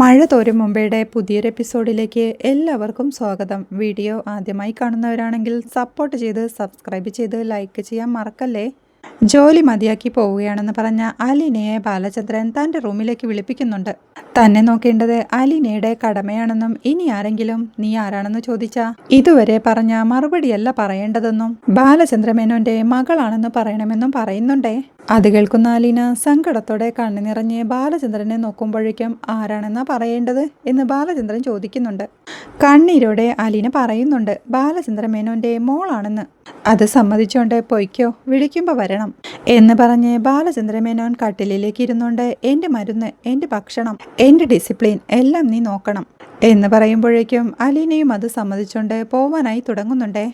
മഴ തോരും മുമ്പയുടെ പുതിയൊരു എപ്പിസോഡിലേക്ക് എല്ലാവർക്കും സ്വാഗതം. വീഡിയോ ആദ്യമായി കാണുന്നവരാണെങ്കിൽ സപ്പോർട്ട് ചെയ്ത് സബ്സ്ക്രൈബ് ചെയ്ത് ലൈക്ക് ചെയ്യാൻ മറക്കല്ലേ? ജോലി മതിയാക്കി പോവുകയാണെന്ന് പറഞ്ഞ അലീനയെ ബാലചന്ദ്രൻ തന്റെ റൂമിലേക്ക് വിളിപ്പിക്കുന്നുണ്ട്. തന്നെ നോക്കേണ്ടത് അലീനയുടെ കടമയാണെന്നും ഇനി ആരെങ്കിലും നീ ആരാണെന്ന് ചോദിച്ചാ? ഇതുവരെ പറഞ്ഞ മറുപടിയല്ല പറയേണ്ടതെന്നും ബാലചന്ദ്രമേനോന്റെ മകളാണെന്ന് പറയണമെന്നും പറയുന്നുണ്ടേ? അത് കേൾക്കുന്ന അലീന സങ്കടത്തോടെ കണ്ണു നിറഞ്ഞ് ബാലചന്ദ്രനെ നോക്കുമ്പോഴേക്കും ആരാണെന്നാ പറയേണ്ടത് എന്ന് ബാലചന്ദ്രൻ ചോദിക്കുന്നുണ്ട്. കണ്ണീരോടെ അലീന പറയുന്നുണ്ട് ബാലചന്ദ്രൻ മേനോന്റെ മോളാണെന്ന്. അത് സമ്മതിച്ചോണ്ട് പൊയ്ക്കോ വിളിക്കുമ്പോൾ വരണം. എന്ന് പറഞ്ഞ് ബാലചന്ദ്ര മേനോൻ കട്ടിലേക്ക് ഇരുന്നുകൊണ്ട് എന്റെ മരുന്ന് എന്റെ ഭക്ഷണം എന്റെ ഡിസിപ്ലിൻ എല്ലാം നീ നോക്കണം. എന്ന് പറയുമ്പോഴേക്കും അലീനയും അത് സമ്മതിച്ചുകൊണ്ട് പോവാനായി തുടങ്ങുന്നുണ്ടേ.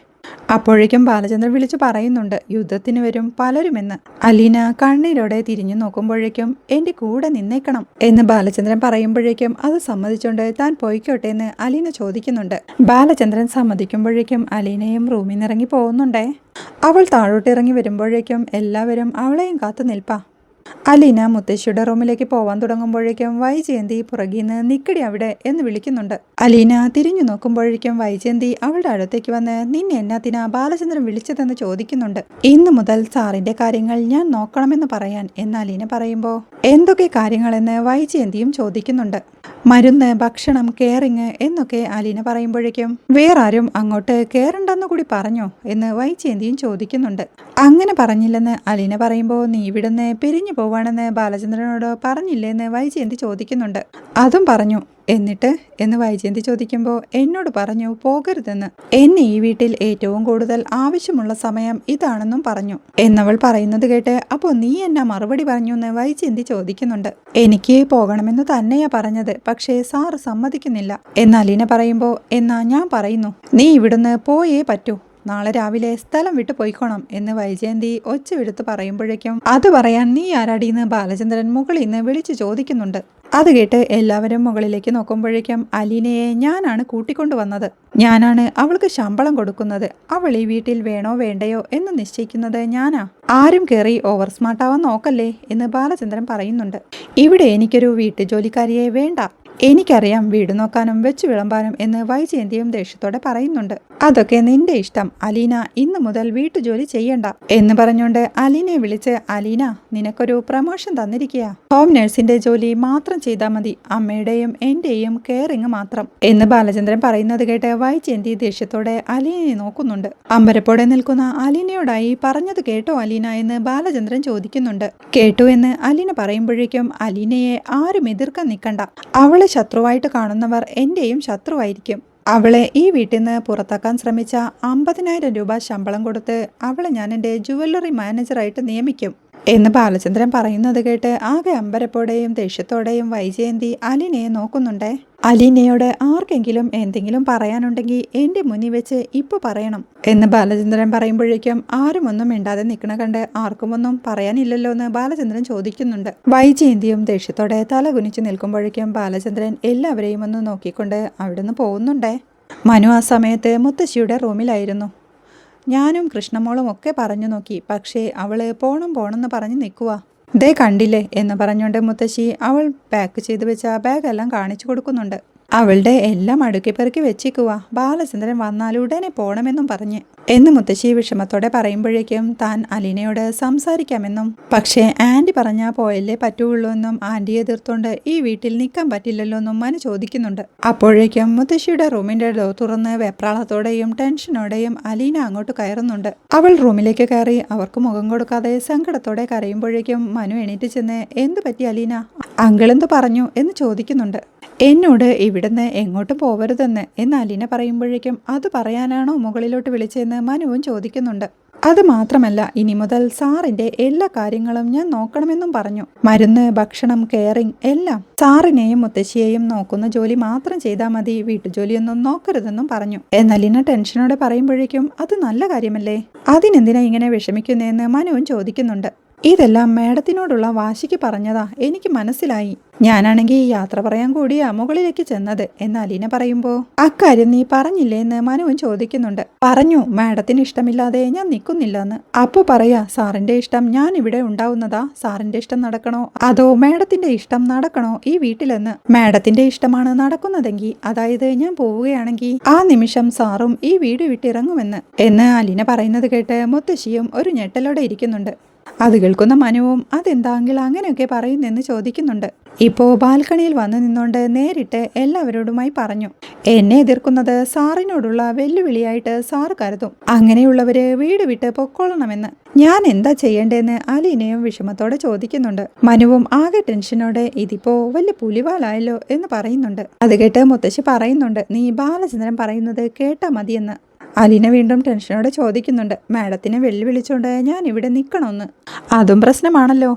അപ്പോഴേക്കും ബാലചന്ദ്രൻ വിളിച്ചു പറയുന്നുണ്ട് യുദ്ധത്തിന് വരും പലരുമെന്ന്. അലീന കണ്ണീരോടെ തിരിഞ്ഞു നോക്കുമ്പോഴേക്കും എന്റെ കൂടെ നിന്നേക്കണം എന്ന് ബാലചന്ദ്രൻ പറയുമ്പോഴേക്കും അത് സമ്മതിച്ചുകൊണ്ട് താൻ പോയിക്കോട്ടെ എന്ന് അലീന ചോദിക്കുന്നുണ്ട്. ബാലചന്ദ്രൻ സമ്മതിക്കുമ്പോഴേക്കും അലീനയും റൂമിൽ നിന്ന് പോകുന്നുണ്ടേ. അവൾ താഴോട്ട് ഇറങ്ങി വരുമ്പോഴേക്കും എല്ലാവരും അവളെയും കാത്തു നിൽപ്പാ അലീന മുത്തശ്ശിയുടെ റൂമിലേക്ക് പോവാൻ തുടങ്ങുമ്പോഴേക്കും വൈജയന്തി പുറകിൽ നിന്ന് നിക്കടി അവിടെ എന്ന് വിളിക്കുന്നുണ്ട്. അലീന തിരിഞ്ഞു നോക്കുമ്പോഴേക്കും വൈജയന്തി അവളുടെ അടുത്തേക്ക് വന്ന് നിന്നെ എന്നാത്തിനാ ബാലചന്ദ്രൻ വിളിച്ചതെന്ന് ചോദിക്കുന്നുണ്ട്. ഇന്നു മുതൽ സാറിന്റെ കാര്യങ്ങൾ ഞാൻ നോക്കണമെന്ന് പറയാൻ എന്ന് അലീന പറയുമ്പോൾ എന്തൊക്കെ കാര്യങ്ങളെന്ന് വൈജയന്തിയും ചോദിക്കുന്നുണ്ട്. മരുന്ന് ഭക്ഷണം കെയറിങ് എന്നൊക്കെ അലീന പറയുമ്പോഴേക്കും വേറാരും അങ്ങോട്ട് കയറണ്ടെന്ന് കൂടി പറഞ്ഞോ എന്ന് വൈജയന്തിയും ചോദിക്കുന്നുണ്ട്. അങ്ങനെ പറഞ്ഞില്ലെന്ന് അലീന പറയുമ്പോൾ നീ ഇവിടുന്ന് പിരിഞ്ഞു പോവാണെന്ന് ബാലചന്ദ്രനോട് പറഞ്ഞില്ലേന്ന് വൈജയന്തി ചോദിക്കുന്നുണ്ട്. അതും പറഞ്ഞു എന്നിട്ട് എന്ന് വൈജയന്തി ചോദിക്കുമ്പോൾ എന്നോട് പറഞ്ഞു പോകരുതെന്ന്. എന്നെ ഈ വീട്ടിൽ ഏറ്റവും കൂടുതൽ ആവശ്യമുള്ള സമയം ഇതാണെന്നും പറഞ്ഞു. എന്നവൾ പറയുന്നത് കേട്ട് അപ്പോൾ നീ എന്ന മറുപടി പറഞ്ഞു എന്ന് വൈജയന്തി ചോദിക്കുന്നുണ്ട്. എനിക്ക് പോകണമെന്ന് തന്നെയാ പറഞ്ഞത് പക്ഷേ സാർ സമ്മതിക്കുന്നില്ല. എന്ന് അലീന പറയുമ്പോൾ എന്നാ ഞാൻ പറയുന്നു. നീ ഇവിടുന്ന് പോയേ പറ്റൂ. നാളെ രാവിലെ സ്ഥലം വിട്ടു പോയിക്കോണം. എന്ന് വൈജയന്തി ഒച്ച വിടുത്ത് പറയുമ്പോഴേക്കും അത് പറയാൻ നീ ആരാടിന്ന്? ബാലചന്ദ്രൻ മുകളിൽ നിന്ന് വിളിച്ചു ചോദിക്കുന്നുണ്ട്. അത് കേട്ട് എല്ലാവരും മുകളിലേക്ക് നോക്കുമ്പോഴേക്കും അലീനയെ ഞാനാണ് കൂട്ടിക്കൊണ്ടു വന്നത് ഞാനാണ് അവൾക്ക് ശമ്പളം കൊടുക്കുന്നത്. അവൾ ഈ വീട്ടിൽ വേണോ വേണ്ടയോ എന്ന് നിശ്ചയിക്കുന്നത് ഞാനാ. ആരും കയറി ഓവർ സ്മാർട്ടാവാൻ നോക്കല്ലേ എന്ന് ബാലചന്ദ്രൻ പറയുന്നുണ്ട്. ഇവിടെ എനിക്കൊരു വീട്ടുജോലിക്കാരിയെ വേണ്ട. എനിക്കറിയാം വീട് നോക്കാനും വെച്ച് വിളമ്പാനും എന്ന് വൈജയന്തിയും ദേഷ്യത്തോടെ പറയുന്നുണ്ട്. അതൊക്കെ നിന്റെ ഇഷ്ടം അലീന. ഇന്നു മുതൽ വീട്ടുജോലി ചെയ്യണ്ട. എന്ന് പറഞ്ഞുകൊണ്ട് അലീനയെ വിളിച്ച് അലീന നിനക്കൊരു പ്രമോഷൻ തന്നിരിക്കുക ഹോം നഴ്സിന്റെ ജോലി മാത്രം ചെയ്താൽ മതി. അമ്മയുടെയും എന്റെയും കെയറിങ് മാത്രം. എന്ന് ബാലചന്ദ്രൻ പറയുന്നത് കേട്ട് വൈജയന്തി ദേഷ്യത്തോടെ അലീനയെ നോക്കുന്നുണ്ട്. അമ്പരപ്പോടെ നിൽക്കുന്ന അലീനയോടായി പറഞ്ഞത് കേട്ടോ അലീന എന്ന് ബാലചന്ദ്രൻ ചോദിക്കുന്നുണ്ട്. കേട്ടു എന്ന് അലീന പറയുമ്പോഴേക്കും അലീനയെ ആരും എതിർക്കാൻ നിൽക്കണ്ട. അവളെ ശത്രുവായിട്ട് കാണുന്നവർ എന്റെയും ശത്രുവായിരിക്കും. അവളെ ഈ വീട്ടിൽ നിന്ന് പുറത്താക്കാൻ ശ്രമിച്ച അമ്പതിനായിരം രൂപ ശമ്പളം കൊടുത്ത് അവളെ ഞാൻ എന്റെ ജുവല്ലറി മാനേജറായിട്ട് നിയമിക്കും. എന്ന് ബാലചന്ദ്രൻ പറയുന്നത് കേട്ട് ആകെ അമ്പരപ്പോടെയും ദേഷ്യത്തോടെയും വൈജയന്തി അലിനയെ നോക്കുന്നുണ്ടേ. അലീനയോട് ആർക്കെങ്കിലും എന്തെങ്കിലും പറയാനുണ്ടെങ്കിൽ എന്റെ മുന്നിൽ വെച്ച് ഇപ്പോൾ പറയണം എന്ന് ബാലചന്ദ്രൻ പറയുമ്പോഴേക്കും ആരും ഒന്നും മിണ്ടാതെ നിൽക്കണ കണ്ട് ആർക്കുമൊന്നും പറയാനില്ലല്ലോ എന്ന് ബാലചന്ദ്രൻ ചോദിക്കുന്നുണ്ട്. വൈജയന്തിയും ദേഷ്യത്തോടെ തല കുനിച്ചു നിൽക്കുമ്പോഴേക്കും ബാലചന്ദ്രൻ എല്ലാവരെയും ഒന്ന് നോക്കിക്കൊണ്ട് അവിടുന്ന് പോകുന്നുണ്ടേ. മനു ആ സമയത്ത് മുത്തശ്ശിയുടെ റൂമിലായിരുന്നു. ഞാനും കൃഷ്ണമോളും ഒക്കെ പറഞ്ഞു നോക്കി. പക്ഷേ അവൾ പോണം പോണെന്ന് പറഞ്ഞ് നിൽക്കുക ദേ കണ്ടില്ലേ എന്ന് പറഞ്ഞുകൊണ്ട് മുത്തശ്ശി അവൾ പാക്ക് ചെയ്ത് വെച്ച ബാഗെല്ലാം കാണിച്ചു കൊടുക്കുന്നുണ്ട്. അവളുടെ എല്ലാം അടുക്കിപ്പെറുക്കി വെച്ചിക്കുക ബാലചന്ദ്രൻ വന്നാൽ ഉടനെ പോണമെന്നും പറഞ്ഞ്. എന്ന് മുത്തശ്ശി വിഷമത്തോടെ പറയുമ്പോഴേക്കും താൻ അലീനയോട് സംസാരിക്കാമെന്നും. പക്ഷേ ആന്റി പറഞ്ഞാൽ പോയല്ലേ പറ്റുള്ളൂ എന്നും ആന്റി എതിർത്തോണ്ട് ഈ വീട്ടിൽ നിൽക്കാൻ പറ്റില്ലല്ലോ എന്നും മനു ചോദിക്കുന്നുണ്ട്. അപ്പോഴേക്കും മുത്തശ്ശിയുടെ റൂമിന്റെ ഡോ തുറന്ന് വെപ്രാളത്തോടെയും ടെൻഷനോടെയും അലീന അങ്ങോട്ട് കയറുന്നുണ്ട്. അവൾ റൂമിലേക്ക് കയറി അവർക്ക് മുഖം കൊടുക്കാതെ സങ്കടത്തോടെ കരയുമ്പോഴേക്കും മനു എണീറ്റ് ചെന്ന് എന്ത് പറ്റി അലീന? അങ്കിളെന്ത് പറഞ്ഞു? എന്ന് ചോദിക്കുന്നുണ്ട്. എന്നോട് ഇവിടുന്ന് എങ്ങോട്ട് പോവരുതെന്ന് എന്ന് അലീന പറയുമ്പോഴേക്കും അത് പറയാനാണോ മുകളിലോട്ട് വിളിച്ചതെന്ന് മനുവും ചോദിക്കുന്നുണ്ട്. അത് മാത്രമല്ല ഇനി മുതൽ സാറിന്റെ എല്ലാ കാര്യങ്ങളും ഞാൻ നോക്കണമെന്നും പറഞ്ഞു. മരുന്ന് ഭക്ഷണം കെയറിങ് എല്ലാം സാറിനെയും മുത്തശ്ശിയെയും നോക്കുന്ന ജോലി മാത്രം ചെയ്താൽ മതി വീട്ടുജോലിയൊന്നും നോക്കരുതെന്നും പറഞ്ഞു. എന്നാലിന ടെൻഷനോടെ പറയുമ്പോഴേക്കും അത് നല്ല കാര്യമല്ലേ? അതിനെന്തിനാ ഇങ്ങനെ വിഷമിക്കുന്നതെന്ന് മനുവും ചോദിക്കുന്നുണ്ട്. ഇതെല്ലാം മേഡത്തിനോടുള്ള വാശിക്ക് പറഞ്ഞതാ. എനിക്ക് മനസ്സിലായി. ഞാനാണെങ്കിൽ ഈ യാത്ര പറയാൻ കൂടിയാ മുകളിലേക്ക് ചെന്നത് എന്ന് അലീന പറയുമ്പോ. അക്കാര്യം നീ പറഞ്ഞില്ലേ എന്ന് മനുവും ചോദിക്കുന്നുണ്ട്. പറഞ്ഞു മാഡത്തിന് ഇഷ്ടമില്ലാതെ ഞാൻ നിൽക്കുന്നില്ലെന്ന് അപ്പു പറയാ സാറിന്റെ ഇഷ്ടം ഞാൻ ഇവിടെ ഉണ്ടാവുന്നതാ. സാറിന്റെ ഇഷ്ടം നടക്കണോ? അതോ മാഡത്തിന്റെ ഇഷ്ടം നടക്കണോ ഈ വീട്ടിലെന്ന്? മാഡത്തിന്റെ ഇഷ്ടമാണ് നടക്കുന്നതെങ്കിൽ അതായത് ഞാൻ പോവുകയാണെങ്കിൽ ആ നിമിഷം സാറും ഈ വീട് വിട്ടിറങ്ങുമെന്ന് എന്ന് അലീന പറയുന്നത് കേട്ട് മുത്തശ്ശിയും ഒരു ഞെട്ടലോടെ ഇരിക്കുന്നുണ്ട്. അത് കേൾക്കുന്ന മനുവും അതെന്താങ്കിൽ അങ്ങനെയൊക്കെ പറയുന്നെന്ന് ചോദിക്കുന്നുണ്ട്. ഇപ്പോ ബാൽക്കണിയിൽ വന്നു നിന്നുകൊണ്ട് നേരിട്ട് എല്ലാവരോടുമായി പറഞ്ഞു. എന്നെ എതിർക്കുന്നത് സാറിനോടുള്ള വെല്ലുവിളിയായിട്ട് സാറ് കരുതും. അങ്ങനെയുള്ളവര് വീട് വിട്ട് പൊക്കോളണമെന്ന്. ഞാൻ എന്താ ചെയ്യേണ്ടതെന്ന് അലീനയും വിഷമത്തോടെ ചോദിക്കുന്നുണ്ട്. മനുവും ആകെ ടെൻഷനോടെ ഇതിപ്പോ വലിയ പുലിവാലായല്ലോ എന്ന് പറയുന്നുണ്ട്. അത് കേട്ട് മുത്തശ്ശി പറയുന്നുണ്ട് നീ ബാലചന്ദ്രൻ പറയുന്നത് കേട്ടാ മതിയെന്ന്. അലീന വീണ്ടും ടെൻഷനോടെ ചോദിക്കുന്നുണ്ട് മാഡത്തിനെ വെല്ലുവിളിച്ചുകൊണ്ട് ഞാൻ ഇവിടെ നിൽക്കണമെന്ന് അതും പ്രശ്നമാണല്ലോ.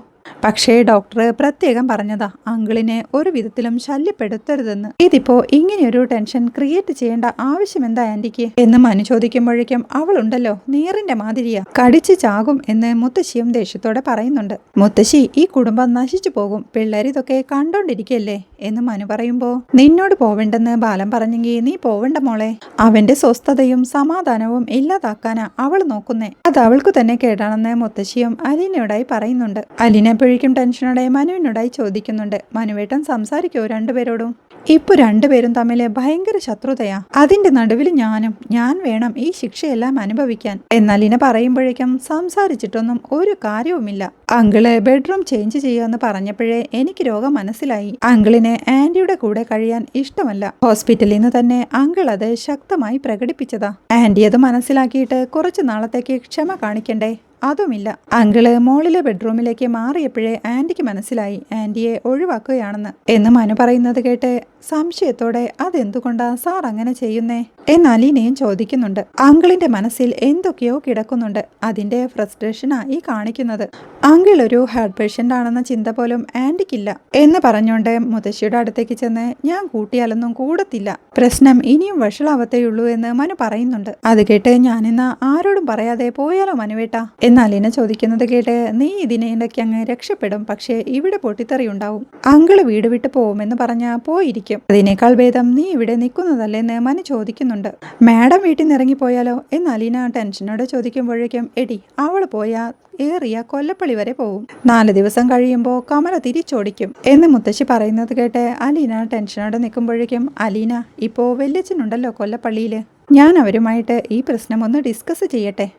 പക്ഷേ ഡോക്ടർ പ്രത്യേകം പറഞ്ഞതാ അങ്കിളിനെ ഒരു വിധത്തിലും ശല്യപ്പെടുത്തരുതെന്ന്. ഇതിപ്പോ ഇങ്ങനെയൊരു ടെൻഷൻ ക്രിയേറ്റ് ചെയ്യേണ്ട ആവശ്യം എന്താ ആന്റിക്ക്? എന്ന് മനു ചോദിക്കുമ്പോഴേക്കും അവളുണ്ടല്ലോ നീറിന്റെ മാതിരിയാ. കടിച്ചു ചാകും എന്ന് മുത്തശ്ശിയും ദേഷ്യത്തോടെ പറയുന്നുണ്ട്. മുത്തശ്ശി ഈ കുടുംബം നശിച്ചു പോകും പിള്ളേരിതൊക്കെ കണ്ടോണ്ടിരിക്കല്ലേ? എന്ന് മനു പറയുമ്പോ നിന്നോട് പോവേണ്ടെന്ന് ബാലൻ പറഞ്ഞെങ്കിൽ നീ പോവണ്ട മോളെ. അവന്റെ സ്വസ്ഥതയും സമാധാനവും ഇല്ലാതാക്കാനാ അവൾ നോക്കുന്നേ. അത് അവൾക്ക് തന്നെ കേടാണെന്ന് മുത്തശ്ശിയും അലീനയോടായി പറയുന്നുണ്ട്. അലീന എപ്പോഴേക്കും ടെൻഷനോടെ മനുവിനോടായി ചോദിക്കുന്നുണ്ട്. മനുവേട്ടൻ സംസാരിക്കോ രണ്ടുപേരോടും. ഇപ്പൊ രണ്ടുപേരും തമ്മിലെ ഭയങ്കര ശത്രുതയാ. അതിന്റെ നടുവിൽ ഞാനും ഞാൻ വേണം ഈ ശിക്ഷയെല്ലാം അനുഭവിക്കാൻ. എന്നാൽ ഇന പറയുമ്പോഴേക്കും സംസാരിച്ചിട്ടൊന്നും ഒരു കാര്യവുമില്ല. അങ്കിൾ ബെഡ്റൂം ചേഞ്ച് ചെയ്യാന്ന് പറഞ്ഞപ്പോഴേ എനിക്ക് രോഗം മനസ്സിലായി. അങ്കിളിനെ ആന്റിയുടെ കൂടെ കഴിയാൻ ഇഷ്ടമല്ല. ഹോസ്പിറ്റലിൽ നിന്ന് തന്നെ അങ്കിൾ അത് ശക്തമായി പ്രകടിപ്പിച്ചതാ. ആന്റി അത് മനസ്സിലാക്കിയിട്ട് കുറച്ചു നാളത്തേക്ക് ക്ഷമ കാണിക്കണ്ടേ? അതുമില്ല. അങ്കിൾ മോളിലെ ബെഡ്റൂമിലേക്ക് മാറിയപ്പോഴേ ആന്റിക്ക് മനസ്സിലായി ആന്റിയെ ഒഴിവാക്കുകയാണെന്ന്. എന്ന് മനു പറയുന്നത് കേട്ട് സംശയത്തോടെ അതെന്തുകൊണ്ടാ സാർ അങ്ങനെ ചെയ്യുന്നേ? എന്ന് ചോദിക്കുന്നുണ്ട്. അങ്കിളിന്റെ മനസ്സിൽ എന്തൊക്കെയോ കിടക്കുന്നുണ്ട്. അതിന്റെ ഫ്രസ്ട്രേഷനാ ഈ കാണിക്കുന്നത്. അങ്കിൾ ഒരു ഹാർട്ട് പേഷ്യന്റ് ആണെന്ന ചിന്ത പോലും ആന്റിക്കില്ല. എന്ന് പറഞ്ഞുകൊണ്ട് മുത്തശ്ശിയുടെ അടുത്തേക്ക് ചെന്ന് ഞാൻ കൂട്ടിയാലൊന്നും കൂടത്തില്ല. പ്രശ്നം ഇനിയും വഷളാവത്തേയുള്ളൂ എന്ന് മനു പറയുന്നുണ്ട്. അത് കേട്ട് ഞാനിന്ന് ആരോടും പറയാതെ പോയാലോ മനുവേട്ട? എന്ന് അലീന ചോദിക്കുന്നത് കേട്ട് നീ ഇതിനെ ഇടയ്ക്ക് അങ്ങ് രക്ഷപ്പെടും. പക്ഷേ ഇവിടെ പൊട്ടിത്തെറി ഉണ്ടാവും. അങ്കിൾ വീട് വിട്ട് പോകുമെന്ന് പറഞ്ഞാൽ പോയിരിക്കും. അതിനേക്കാൾ ഭേദം നീ ഇവിടെ നിൽക്കുന്നതല്ലെന്ന് മനു ചോദിക്കുന്നുണ്ട്. മാഡം വീട്ടിൽ നിന്ന് ഇറങ്ങിപ്പോയാലോ? എന്ന് അലീന ടെൻഷനോടെ ചോദിക്കുമ്പോഴേക്കും എടി അവൾ പോയാൽ ഏറിയ കൊല്ലപ്പള്ളി വരെ പോവും. നാല് ദിവസം കഴിയുമ്പോൾ കമല തിരിച്ചോടിക്കും. എന്ന് മുത്തശ്ശി പറയുന്നത് കേട്ട് അലീന ടെൻഷനോടെ നിൽക്കുമ്പോഴേക്കും അലീന ഇപ്പോൾ വല്യച്ഛനുണ്ടല്ലോ കൊല്ലപ്പള്ളിയിൽ ഞാൻ അവരുമായിട്ട് ഈ പ്രശ്നം ഒന്ന് ഡിസ്കസ് ചെയ്യട്ടെ?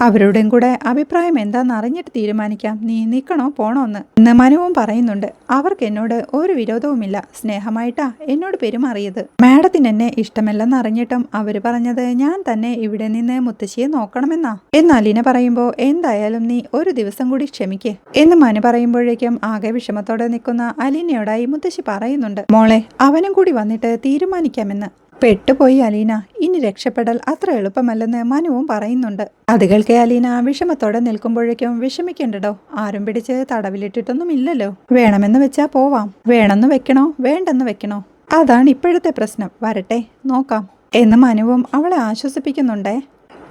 അവരുടെയും കൂടെ അഭിപ്രായം എന്താണെന്ന് അറിഞ്ഞിട്ട് തീരുമാനിക്കാം. നീ നിൽക്കണോ പോണോ എന്ന് ഇന്ന് മനുവും പറയുന്നുണ്ട്. അവർക്ക് എന്നോട് ഒരു വിരോധവുമില്ല. സ്നേഹമായിട്ടാ എന്നോട് പെരുമാറിയത്. മാഡത്തിന് എന്നെ ഇഷ്ടമല്ലെന്ന് അറിഞ്ഞിട്ടും അവർ പറഞ്ഞത് ഞാൻ തന്നെ ഇവിടെ നിന്ന് മുത്തശ്ശിയെ നോക്കണമെന്നാ. എന്നാൽ ഇനെ പറയുമ്പോൾ എന്തായാലും നീ ഒരു ദിവസം കൂടി ക്ഷമിക്ക്. എന്ന് മനു പറയുമ്പോഴേക്കും ആകെ വിഷമത്തോടെ നിൽക്കുന്ന അലീനയോടായി മുത്തശ്ശി പറയുന്നുണ്ട്. മോളെ അവനും കൂടി വന്നിട്ട് തീരുമാനിക്കാമെന്ന്. പെട്ടുപോയി അലീന. ഇനി രക്ഷപ്പെടൽ അത്ര എളുപ്പമല്ലെന്ന് മനുവും പറയുന്നുണ്ട്. അത് കേൾക്കെ അലീന വിഷമത്തോടെ നിൽക്കുമ്പോഴേക്കും വിഷമിക്കണ്ടടോ? ആരും പിടിച്ച് തടവിലിട്ടിട്ടൊന്നും ഇല്ലല്ലോ വേണമെന്ന് വെച്ചാ പോവാം. വേണമെന്ന് വെക്കണോ? വേണ്ടെന്ന് വെക്കണോ? അതാണ് ഇപ്പോഴത്തെ പ്രശ്നം. വരട്ടെ നോക്കാം. എന്ന് മനുവും അവളെ ആശ്വസിപ്പിക്കുന്നുണ്ടേ.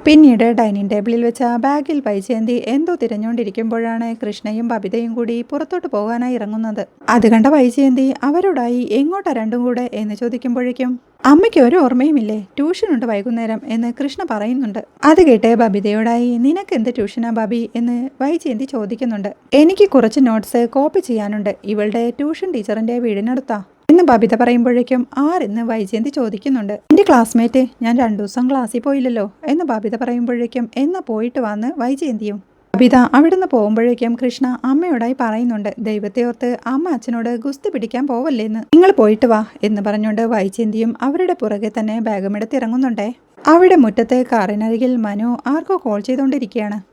പിന്നീട് ഡൈനിങ് ടേബിളിൽ വെച്ച ബാഗിൽ വൈജയന്തി എന്തോ തിരഞ്ഞുകൊണ്ടിരിക്കുമ്പോഴാണ് കൃഷ്ണയും ബബിതയും കൂടി പുറത്തോട്ട് പോകാനായി ഇറങ്ങുന്നത്. അത് കണ്ട വൈജയന്തി അവരോടായി എങ്ങോട്ടാ രണ്ടും കൂടെ? എന്ന് ചോദിക്കുമ്പോഴേക്കും അമ്മയ്ക്ക് ഒരു ഓർമ്മയുമില്ലേ? ട്യൂഷനുണ്ട് വൈകുന്നേരം എന്ന് കൃഷ്ണ പറയുന്നുണ്ട്. അത് കേട്ട് ബബിതയോടായി നിനക്ക് എന്ത് ട്യൂഷനാ ബബി? എന്ന് വൈജയന്തി ചോദിക്കുന്നുണ്ട്. എനിക്ക് കുറച്ച് നോട്ട്സ് കോപ്പി ചെയ്യാനുണ്ട്. ഇവളുടെ ട്യൂഷൻ ടീച്ചറിന്റെ വീടിനടുത്താ. എന്ന് ബബിത പറയുമ്പോഴേക്കും ആരെന്ന് വൈജയന്തി ചോദിക്കുന്നുണ്ട്. എന്റെ ക്ലാസ്മേറ്റ് ഞാൻ രണ്ടു ദിവസം ക്ലാസ്സിൽ പോയില്ലല്ലോ എന്ന് ബബിത പറയുമ്പോഴേക്കും എന്ന പോയിട്ട് വന്ന് വൈജയന്തിയും. ബബിത അവിടുന്ന് പോകുമ്പോഴേക്കും കൃഷ്ണ അമ്മയോടായി പറയുന്നുണ്ട് ദൈവത്തെ ഓർത്ത് അമ്മ അച്ഛനോട് ഗുസ്തി പിടിക്കാൻ പോവല്ലേന്ന് നിങ്ങൾ പോയിട്ട് വാ എന്ന് പറഞ്ഞുകൊണ്ട് വൈജയന്തിയും അവരുടെ പുറകെ തന്നെ ബാഗുമെടുത്ത് ഇറങ്ങുന്നുണ്ടേ. അവിടെ മുറ്റത്തെ കാറിനരികിൽ മനു ആർക്കോ കോൾ ചെയ്തുകൊണ്ടിരിക്കുകയാണ്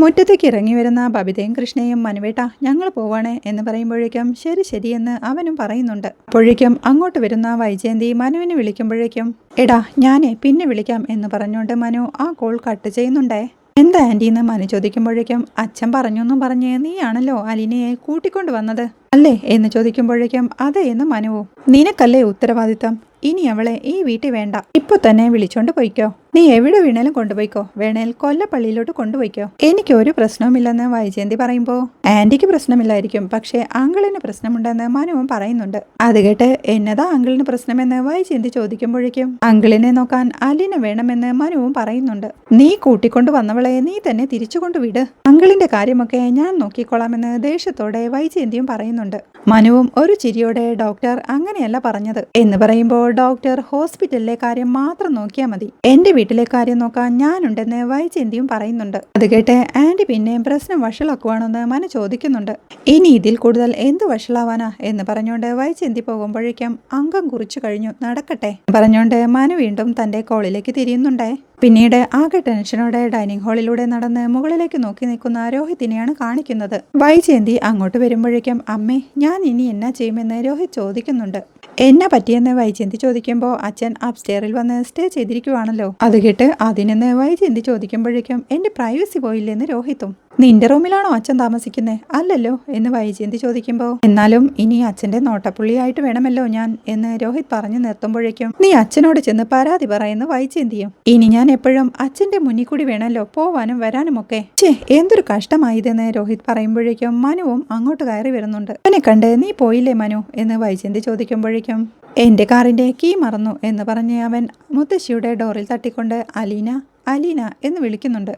മുറ്റത്തേക്ക് ഇറങ്ങി വരുന്ന ബബിതയും കൃഷ്ണയും മനുവേട്ട ഞങ്ങൾ പോവാണ് എന്ന് പറയുമ്പോഴേക്കും ശരി ശരിയെന്ന് അവനും പറയുന്നുണ്ട്. അപ്പോഴേക്കും അങ്ങോട്ട് വരുന്ന വൈജയന്തി മനുവിനെ വിളിക്കുമ്പോഴേക്കും എടാ ഞാനേ പിന്നെ വിളിക്കാം എന്ന് പറഞ്ഞുകൊണ്ട് മനു ആ കോൾ കട്ട് ചെയ്യുന്നുണ്ടേ. എന്താ ആന്റി എന്ന് മനു ചോദിക്കുമ്പോഴേക്കും അച്ഛൻ പറഞ്ഞൊന്നും പറഞ്ഞ് നീയാണല്ലോ അലിനയെ കൂട്ടിക്കൊണ്ട് വന്നത് അല്ലേ? എന്ന് ചോദിക്കുമ്പോഴേക്കും അതെ എന്ന് മനുവോ നിനക്കല്ലേ ഉത്തരവാദിത്തം? ഇനി അവളെ ഈ വീട്ടിൽ വേണ്ട. ഇപ്പൊ തന്നെ വിളിച്ചോണ്ട് പോയിക്കോ. നീ എവിടെ വീണേലും കൊണ്ടുപോയിക്കോ. വേണേൽ കൊല്ലപ്പള്ളിയിലോട്ട് കൊണ്ടുപോയിക്കോ. എനിക്ക് ഒരു പ്രശ്നവുമില്ലെന്ന് വൈജയന്തി പറയുമ്പോൾ ആന്റിക്ക് പ്രശ്നമില്ലായിരിക്കും. പക്ഷേ അങ്കിളിന് പ്രശ്നമുണ്ടെന്ന് മനുവൻ പറയുന്നുണ്ട്. അത് കേട്ട് എന്നതാ അങ്കിളിന് പ്രശ്നമെന്ന് വൈജയന്തി ചോദിക്കുമ്പോഴേക്കും അങ്കിളിനെ നോക്കാൻ അലിന് വേണമെന്ന് മനുവും പറയുന്നുണ്ട്. നീ കൂട്ടിക്കൊണ്ടു വന്നവളെ നീ തന്നെ തിരിച്ചു കൊണ്ടുവിട്. അങ്കിളിന്റെ കാര്യമൊക്കെ ഞാൻ നോക്കിക്കോളാമെന്ന് ദേഷ്യത്തോടെ വൈജയന്തിയും പറയുന്നുണ്ട്. മനുവും ഒരു ചിരിയോടെ ഡോക്ടർ അങ്ങനെയല്ല പറഞ്ഞത്. എന്ന് പറയുമ്പോൾ ഡോക്ടർ ഹോസ്പിറ്റലിലെ കാര്യം മാത്രം നോക്കിയാൽ മതി. എന്റെ വീട്ടിലെ കാര്യം നോക്കാൻ ഞാനുണ്ടെന്ന് വൈചന്തിയും പറയുന്നുണ്ട്. അത് കേട്ട് ആന്റി പിന്നെയും പ്രശ്നം വഷളാക്കുവാണെന്ന് മന ചോദിക്കുന്നുണ്ട്. ഇനി ഇതിൽ കൂടുതൽ എന്ത് വഷളാവാനാ എന്ന് പറഞ്ഞുകൊണ്ട് വൈചന്തി പോകുമ്പോഴേക്കും അംഗം കുറിച്ചു കഴിഞ്ഞു. നടക്കട്ടെ പറഞ്ഞുകൊണ്ട് മനു വീണ്ടും തന്റെ കോളിലേക്ക് തിരിയുന്നുണ്ടേ. പിന്നീട് ആകെ ടെൻഷനോടെ ഡൈനിങ് ഹാളിലൂടെ നടന്ന് മുകളിലേക്ക് നോക്കി നിൽക്കുന്ന രോഹിത്തിനെയാണ് കാണിക്കുന്നത്. വൈചേന്തി അങ്ങോട്ട് വരുമ്പോഴേക്കും അമ്മേ ഞാൻ ഇനി എന്നാ ചെയ്യുമെന്ന് രോഹിത് ചോദിക്കുന്നുണ്ട്. എന്നാ പറ്റിയെന്ന് വൈജയന്തി ചോദിക്കുമ്പോൾ അച്ഛൻ അപ്സ്റ്റെയറിൽ വന്ന് സ്റ്റേ ചെയ്തിരിക്കുവാണല്ലോ. അത് കേട്ട് അതിനെന്ന് വൈജയന്തി ചോദിക്കുമ്പോഴേക്കും എന്റെ പ്രൈവസി പോയില്ലെന്ന് രോഹിത്തും നിന്റെ റൂമിലാണോ അച്ഛൻ താമസിക്കുന്നത് അല്ലല്ലോ എന്ന് വൈജയന്തി ചോദിക്കുമ്പോൾ എന്നാലും ഇനി അച്ഛന്റെ നോട്ടപ്പുള്ളിയായിട്ട് വേണമല്ലോ ഞാൻ എന്ന് രോഹിത് പറഞ്ഞു നിർത്തുമ്പോഴേക്കും നീ അച്ഛനോട് ചെന്ന് പരാതി പറയുന്ന വൈജയന്തിയും. ഇനി ഞാൻ എപ്പോഴും അച്ഛന്റെ മുന്നിൽ കൂടി വേണമല്ലോ പോവാനും വരാനും ഒക്കെ ചേ എന്തൊരു കഷ്ടമായതെന്ന് രോഹിത് പറയുമ്പോഴേക്കും മനുവും അങ്ങോട്ട് കയറി വരുന്നുണ്ട്. അവനെ കണ്ട് നീ പോയില്ലേ മനു? എന്ന് വൈജയന്തി ചോദിക്കുമ്പോഴേക്കും എന്റെ കാറിന്റെ കീ മറന്നു എന്ന് പറഞ്ഞ് അവൻ മുത്തശ്ശിയുടെ ഡോറിൽ തട്ടിക്കൊണ്ട് അലീന അലീന എന്ന് വിളിക്കുന്നുണ്ട്.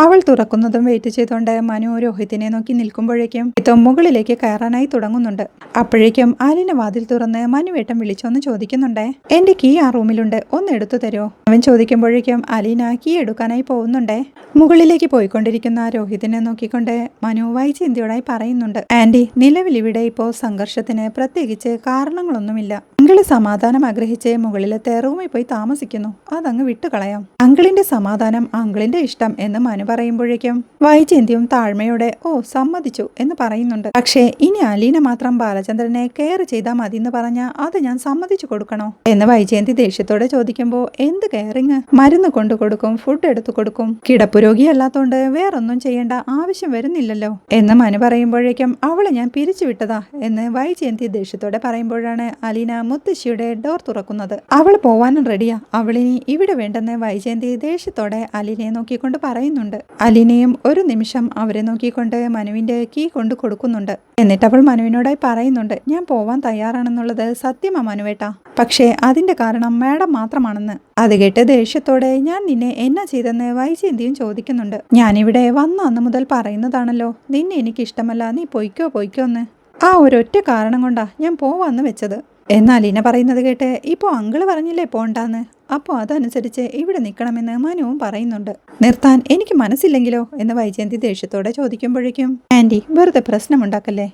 അവൾ തുറക്കുന്നതും വെയിറ്റ് ചെയ്തുകൊണ്ട് മനു രോഹിത്തിനെ നോക്കി നിൽക്കുമ്പോഴേക്കും ഇത്തം മുകളിലേക്ക് കയറാനായി തുടങ്ങുന്നുണ്ട്. അപ്പോഴേക്കും അലീന വാതിൽ തുറന്ന് മനുവേട്ടം വിളിച്ചൊന്ന് ചോദിക്കുന്നുണ്ട്. എന്റെ കീ ആ റൂമിലുണ്ട്. ഒന്ന് എടുത്തു തരുമോ അവൻ ചോദിക്കുമ്പോഴേക്കും അലീന കീ എടുക്കാനായി പോകുന്നുണ്ടേ. മുകളിലേക്ക് പോയിക്കൊണ്ടിരിക്കുന്ന രോഹിതിനെ നോക്കിക്കൊണ്ട് മനു വൈചിന്തിയോടായി പറയുന്നുണ്ട്. ആന്റി നിലവിൽ ഇവിടെ ഇപ്പോൾ സംഘർഷത്തിന് പ്രത്യേകിച്ച് കാരണങ്ങളൊന്നുമില്ല. അങ്കിൾ സമാധാനം ആഗ്രഹിച്ച് മുകളിലത്തെ റൂമിൽ പോയി താമസിക്കുന്നു. അതങ്ങ് വിട്ടുകളയാം അങ്കിളിന്റെ സമാധാനം അങ്കിളിന്റെ ഇഷ്ടം എന്ന് മനു പറയുമ്പോഴേക്കും വൈചിന്തിയും താഴ്മയോടെ ഓ സമ്മതിച്ചു എന്ന് പറയുന്നുണ്ട്. പക്ഷേ ഇനി അലീന മാത്രം ബാലചന്ദ്രനെ കെയർ ചെയ്താൽ മതി എന്ന് പറഞ്ഞാൽ അത് ഞാൻ സമ്മതിച്ചു കൊടുക്കണോ? എന്ന് വൈജയന്തി ദേഷ്യത്തോടെ ചോദിക്കുമ്പോൾ എന്ത് കെയറിങ്? മരുന്ന് കൊണ്ടു കൊടുക്കും ഫുഡ് എടുത്തു കൊടുക്കും. കിടപ്പ് അല്ലാത്തതുകൊണ്ട് വേറൊന്നും ചെയ്യേണ്ട ആവശ്യം വരുന്നില്ലല്ലോ എന്ന് മനു പറയുമ്പോഴേക്കും അവളെ ഞാൻ പിരിച്ചുവിട്ടതാ എന്ന് വൈജയന്തി ദേഷ്യത്തോടെ പറയുമ്പോഴാണ് അലീന മുത്തശ്ശിയുടെ ഡോർ തുറക്കുന്നത്. അവൾ പോവാനും റെഡിയാ. അവളിനി ഇവിടെ വേണ്ടെന്ന് വൈജയന്തി ദേഷ്യത്തോടെ അലിനെ നോക്കിക്കൊണ്ട് പറയുന്നുണ്ട്. അലിനെയും ഒരു നിമിഷം അവരെ നോക്കിക്കൊണ്ട് മനുവിന്റെ കീ കൊണ്ട് കൊടുക്കുന്നുണ്ട്. എന്നിട്ട് അവൾ മനുവിനോടായി പറയുന്നുണ്ട് ഞാൻ പോവാൻ തയ്യാറാണെന്നുള്ളത് സത്യമാ മനുവേട്ടാ. പക്ഷേ അതിന്റെ കാരണം മാഡം മാത്രമാണെന്ന്. അത് കേട്ട് ദേഷ്യത്തോടെ ഞാൻ നിന്നെ എന്നാ ചെയ്തെന്ന് വൈജയന്തിയും ചോദിക്കുന്നുണ്ട്. ഞാനിവിടെ വന്ന അന്ന് മുതൽ പറയുന്നതാണല്ലോ. നിന്നെ എനിക്കിഷ്ടമല്ല. നീ പൊയ്ക്കോ പൊയ്ക്കോ എന്ന്. ആ ഒരൊറ്റ കാരണം കൊണ്ടാ ഞാൻ പോവാന്ന് വെച്ചത്. എന്നാൽ ഇന പറയുന്നത് കേട്ട്? ഇപ്പോൾ അങ്കിൾ പറഞ്ഞില്ലേ പോണ്ടാന്ന്? അപ്പോൾ അതനുസരിച്ച് ഇവിടെ നിൽക്കണമെന്ന് മനുവും പറയുന്നുണ്ട്. നിർത്താൻ എനിക്ക് മനസ്സില്ലെങ്കിലോ? എന്ന് വൈജയന്തി ദേഷ്യത്തോടെ ചോദിക്കുമ്പോഴേക്കും ആന്റി വെറുതെ പ്രശ്നമുണ്ടാക്കല്ലേ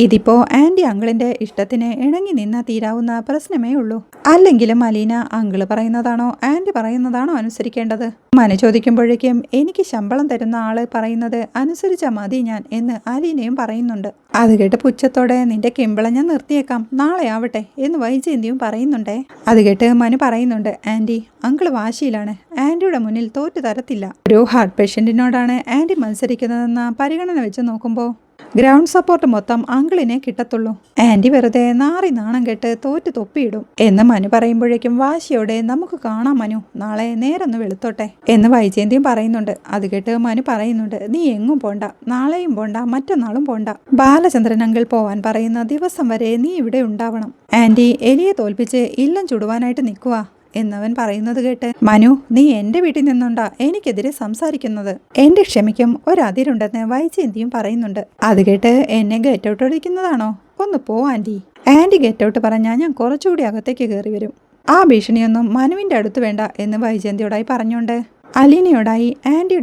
ഇതിപ്പോ ആന്റി അങ്കിളിന്റെ ഇഷ്ടത്തിന് ഇണങ്ങി നിന്നാ തീരാവുന്ന പ്രശ്നമേ ഉള്ളൂ. അല്ലെങ്കിലും അലീന അങ്കിൾ പറയുന്നതാണോ ആന്റി പറയുന്നതാണോ അനുസരിക്കേണ്ടത്? മന ചോദിക്കുമ്പോഴേക്കും എനിക്ക് ശമ്പളം തരുന്ന ആൾ പറയുന്നത് അനുസരിച്ച മതി ഞാൻ എന്ന് അലീനയും പറയുന്നുണ്ട്. അത് കേട്ട് പുച്ഛത്തോടെ നിന്റെ കിമ്പിളം ഞാൻ നിർത്തിയേക്കാം നാളെ ആവട്ടെ എന്ന് വൈജയന്തിയും പറയുന്നുണ്ടേ. അത് കേട്ട് മനു പറയുന്നുണ്ട് ആന്റി അങ്കിൾ വാശിയിലാണ്. ആന്റിയുടെ മുന്നിൽ തോറ്റു തരത്തില്ല. ഒരു ഹാർട്ട് പേഷ്യന്റിനോടാണ് ആന്റി മത്സരിക്കുന്നതെന്ന പരിഗണന വെച്ച് നോക്കുമ്പോൾ ഗ്രൗണ്ട് സപ്പോർട്ട് മൊത്തം അങ്കിളിനെ കിട്ടത്തുള്ളൂ. ആന്റി വെറുതെ നാറി നാണം കെട്ട് തോറ്റ് തൊപ്പിയിടും. എന്ന് മനു പറയുമ്പോഴേക്കും വാശിയോടെ നമുക്ക് കാണാം മനു നാളെ നേരൊന്ന് വെളുത്തോട്ടെ എന്ന് വൈജയന്തിയും പറയുന്നുണ്ട്. അത് കേട്ട് മനു പറയുന്നുണ്ട് നീ എങ്ങും പോണ്ട നാളെയും പോണ്ട മറ്റന്നാളും പോണ്ട. ബാലചന്ദ്രൻ അങ്കിൾ പോവാൻ പറയുന്ന ദിവസം വരെ നീ ഇവിടെ ഉണ്ടാവണം. ആന്റി എലിയെ തോൽപ്പിച്ച് ഇല്ലം ചുടുവാനായിട്ട് നിൽക്കുക എന്നവൻ പറയുന്നത് കേട്ട് മനു നീ എന്റെ വീട്ടിൽ നിന്നുണ്ടാ. എനിക്കെതിരെ സംസാരിക്കുന്നത്. എന്റെ ക്ഷമിക്കും ഒരതിരുണ്ടെന്ന് വൈജയന്തിയും പറയുന്നുണ്ട്. അത് കേട്ട് എന്നെ ഗെറ്റ് ഔട്ട് അടിക്കുന്നതാണോ ഒന്ന് പോ ആന്റി. ആന്റി ഗെറ്റ് ഔട്ട് പറഞ്ഞാൽ ഞാൻ കുറച്ചുകൂടി അകത്തേക്ക് കയറി വരും. ആ ഭീഷണിയൊന്നും മനുവിന്റെ അടുത്ത് വേണ്ട എന്ന് വൈജയന്തിയോടായി പറഞ്ഞുകൊണ്ട് അലീനയോടായി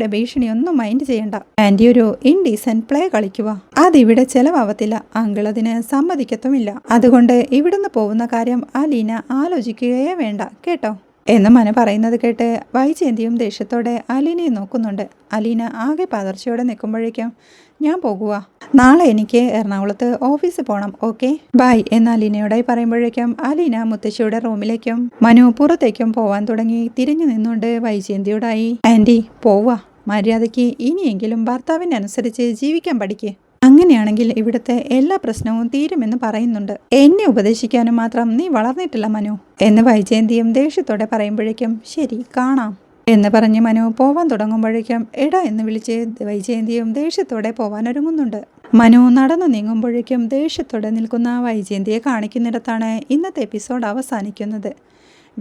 ഭീഷണി ഒന്നും മൈൻഡ് ചെയ്യണ്ട. ആന്റി ഒരു ഇൻഡീസെന്റ് പ്ലേ കളിക്കുക അതിവിടെ ചെലവാവത്തില്ല. അങ്കിൾ അതിന് സമ്മതിക്കത്തുമില്ല. അതുകൊണ്ട് ഇവിടുന്ന് പോകുന്ന കാര്യം അലീന ആലോചിക്കുകയേ വേണ്ട. കേട്ടോ? എന്ന് മന പറയുന്നത് കേട്ട് വൈജയന്തിയും ദേഷ്യത്തോടെ അലീനയെ നോക്കുന്നുണ്ട്. അലീന ആകെ പതർച്ചയോടെ നിൽക്കുമ്പോഴേക്കും ഞാൻ പോകുക നാളെ എനിക്ക് എറണാകുളത്ത് ഓഫീസിൽ പോകണം ഓക്കെ? ബൈ എന്ന് അലീനയോടായി പറയുമ്പോഴേക്കും അലീന മുത്തശ്ശിയുടെ റൂമിലേക്കും മനു പുറത്തേക്കും പോവാൻ തുടങ്ങി. തിരിഞ്ഞു നിന്നുകൊണ്ട് വൈജയന്തിയോടായി ആന്റി പോവുക മര്യാദയ്ക്ക് ഇനിയെങ്കിലും ഭർത്താവിനനുസരിച്ച് ജീവിക്കാൻ പഠിക്കേ. അങ്ങനെയാണെങ്കിൽ ഇവിടുത്തെ എല്ലാ പ്രശ്നവും തീരുമെന്ന് പറയുന്നുണ്ട്. എന്നെ ഉപദേശിക്കാനും മാത്രം നീ വളർന്നിട്ടില്ല മനു എന്ന് വൈജയന്തിയും ദേഷ്യത്തോടെ പറയുമ്പോഴേക്കും ശരി കാണാം. എന്ന് പറഞ്ഞ് മനു പോവാൻ തുടങ്ങുമ്പോഴേക്കും എടാ എന്ന് വിളിച്ച് വൈജയന്തിയും ദേഷ്യത്തോടെ പോവാനൊരുങ്ങുന്നുണ്ട് മനു നടന്നു നീങ്ങുമ്പോഴേക്കും ദേഷ്യത്തോടെ നിൽക്കുന്ന വൈജയന്തിയെ കാണിക്കുന്നിടത്താണ് ഇന്നത്തെ എപ്പിസോഡ് അവസാനിക്കുന്നത്.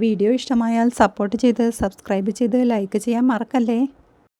വീഡിയോ ഇഷ്ടമായാൽ സപ്പോർട്ട് ചെയ്ത് സബ്സ്ക്രൈബ് ചെയ്ത് ലൈക്ക് ചെയ്യാൻ മറക്കല്ലേ?